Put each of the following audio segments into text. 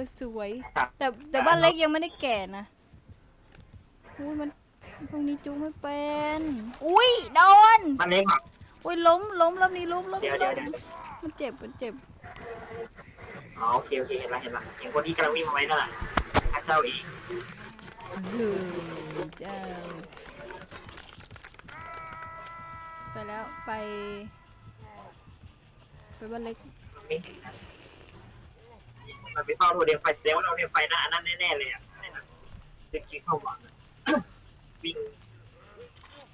อสวยครับแต่แต่บ้านเล็กยังไม่ได้แก่นะอุ้ยมันตรงนี้จูไม่เป็น อุ้ยโดนมันเล็กเหรออุ้ยล้มล้มแล้วนี่ล้มล้มเดี๋ยวเดี๋ยวล้มเดี๋ยวมันเจ็บมันเจ็บอ๋อโอเคโอเคเห็นละเห็นละเห็นคนที่กำลังวิ่งมาไว้นั่นแหละพระเจ้าเองสื่อเจ้าไปแล้วไป ไปบ้านเล็ก มันไม่มันไม่เฝ้าโทรเดียวไฟเดี๋ยวเราเดียวไฟหน้าอันนั้นแน่ๆเลยอะนั่นน่ะเด็กจิ๊กเข้าหวังวิ่ง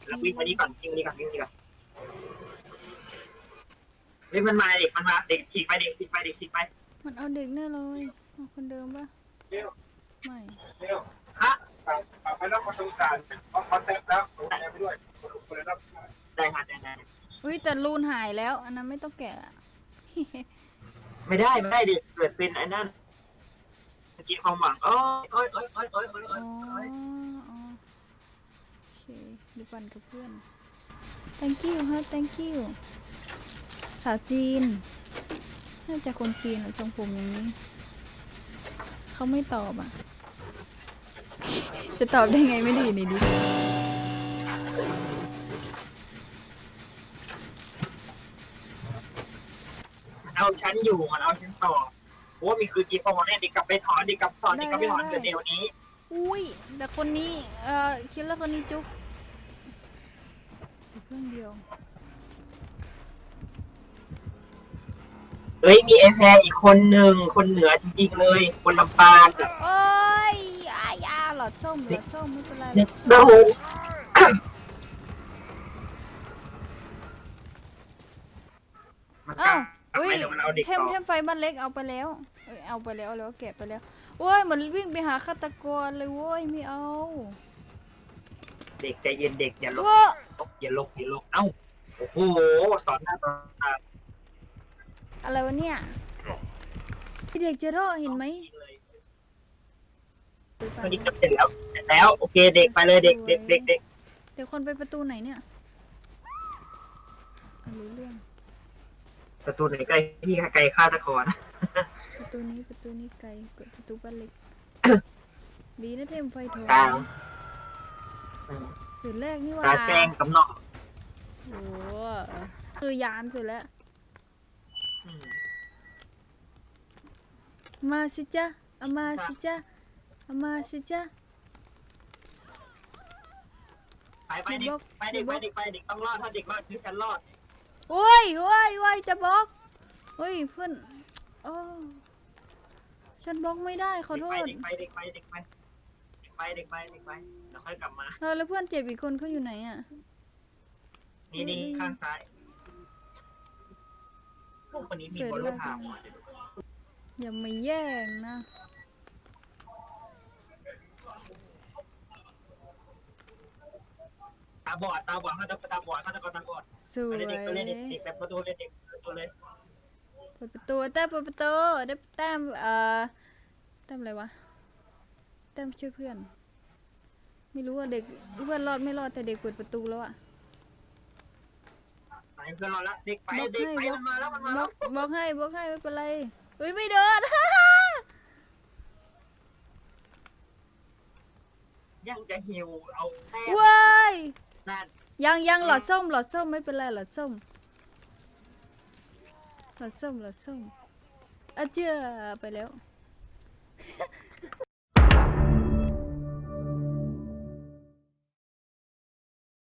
แล้ววิ่งมานี่ก่อนวิ่งมานี่ก่อนวิ่งมานี่ก่อนเฮ้ยมันมาเด็กมันมาเด็กฉีกไปเด็กฉีกไปเด็กฉีกไปมันเอาเด็กแน่เลยเอาคนเดิมปะเร็วไม่เร็วฮะฝากฝากไปรับประตูศาลเพราะเขาเต็มแล้วผมแทนไปด้วยคนละรับได้ค่ะได้ได้อุ้ยแต่รูนหายแล้ว อันนั้นไม่ต้องแกะละ ไม่ได้ไม่ได้ดิเกิดเป็นไอ้นั่นเมื่อกี้ความหวังโอ้ยโอ้ยโอ้ยโอ้ยโอ้ยโอ้ยอ๋อโอ้ยอ๋อโอเคดูปันกับเพื่อน thank you ฮะ thank you สาวจีน น่าจะคนจีนอะทรงผมอย่างนี้ เขาไม่ตอบอะ จะตอบได้ไงไม่ดีนี่ดิ มัน เอาฉันอยู่มันเอาฉันต่อโอ้มีคือกี่ฟองแน่ดิกลับไปถอนดิกลับถอนดิกลับไปถอนเกิดเดี๋ยวนี้ อุ้ยแต่คนนี้เอ่อคิดแล้วคนนี้จุ๊บเครื่องเดียวเอ้ยมีเอแฟร์อีกคนหนึ่งคนเหนือจริงๆเลยคนลำปางอะโอ้ยอายาหลอดส้มหลอดส้มไม่เป็นไรหลเด็อกดส้มเรามันอ้าว กลับอุ้ยไปเดี๋ยวมันเอาเด็กเทมต่อเทมไฟบ้านเล็กเอาไปแล้วเอ้ยเอาไปแล้วเอาแล้วแกะไปแล้วโอ้ยเหมือนวิ่งไปหาฆาตกรเลยโว้ยไม่เอาเด็กใจเย็นเด็กอย่าลกว้าอย่าลกอย่าลกเอ้าโอ้โหตอนหน้าตอนตาอะไรวะเนี่ยพี่เด็กเจอท่อเห็นไหมเลยตอนนี้ก็เสร็จแล้วเสร็จแล้วโอเคเด็กไปเลยเด็กเด็กเด็กเด็กเดี๋ยวคนไปประตูไหนเนี่ยอะรู้เรื่อง ประตูไหนใกล้ที่ไกลฆาตกร ประตูนี้ประตูนี้ไกลกว่าประตูบ้านเล็ก ดีนะเทมไฟทองกลาง สุดแรกนี่หว่าตาแจ้งกำเนอกโอ้คือยานสุดแล้ว อืมมาสิจ๊ะเอามาสิจ๊ะเอามาสิจ๊ะ ไปไปเด็กไปเด็กไปเด็กไปเด็กต้องรอดถ้าเด็กรอดคือฉันรอด โอ้ยโอ้ยโอ้ยจะบล็อกเฮ้ยเพื่อนโอ้ฉันบล็อกไม่ได้ขอโทษเด็กไปเด็กไปเด็กไปเด็กไปเด็กไปเด็กไปเดี๋ยวค่อยกลับมาเออแล้วเพื่อนเจ็บอีกคนเขาอยู่ไหนอะนี่นี่ข้างซ้ายพวกคนนี้มีบอลลูนทางว่ะอย่ามาแย่งนะ ตา บอดตาบอดเขาจะตาบอดเขาจะตาบอดสวยเด็กไปเลยเด็กเด็กแบบประตูเลยเด็กประตูเลยเปิดประตูแต้มเปิดประตูได้แต้มเอ่อแต้มอะไรวะแต้มช่วยเพื่อน ไม่รู้ว่าเด็กเพื่อนรอดไม่รอดแต่เด็กเปิดประตูแล้วอะไปเพื่อนรอแล้วเด็กไปบล็อกเด็กให้ไปบล็อกมันมาแล้วมันมาบแล้ล็อวกบล็อกให้บล็อกให้ไม่เป็นไรเฮ้ยไม่เดิน ยังจะหิวเอาแต้มว้ายนั่น ยังยังหลอดส้มหลอดส้มไม่เป็นไรหลอดส้มหลอดส้มหลอดส้มอาเจ้าไปแล้ว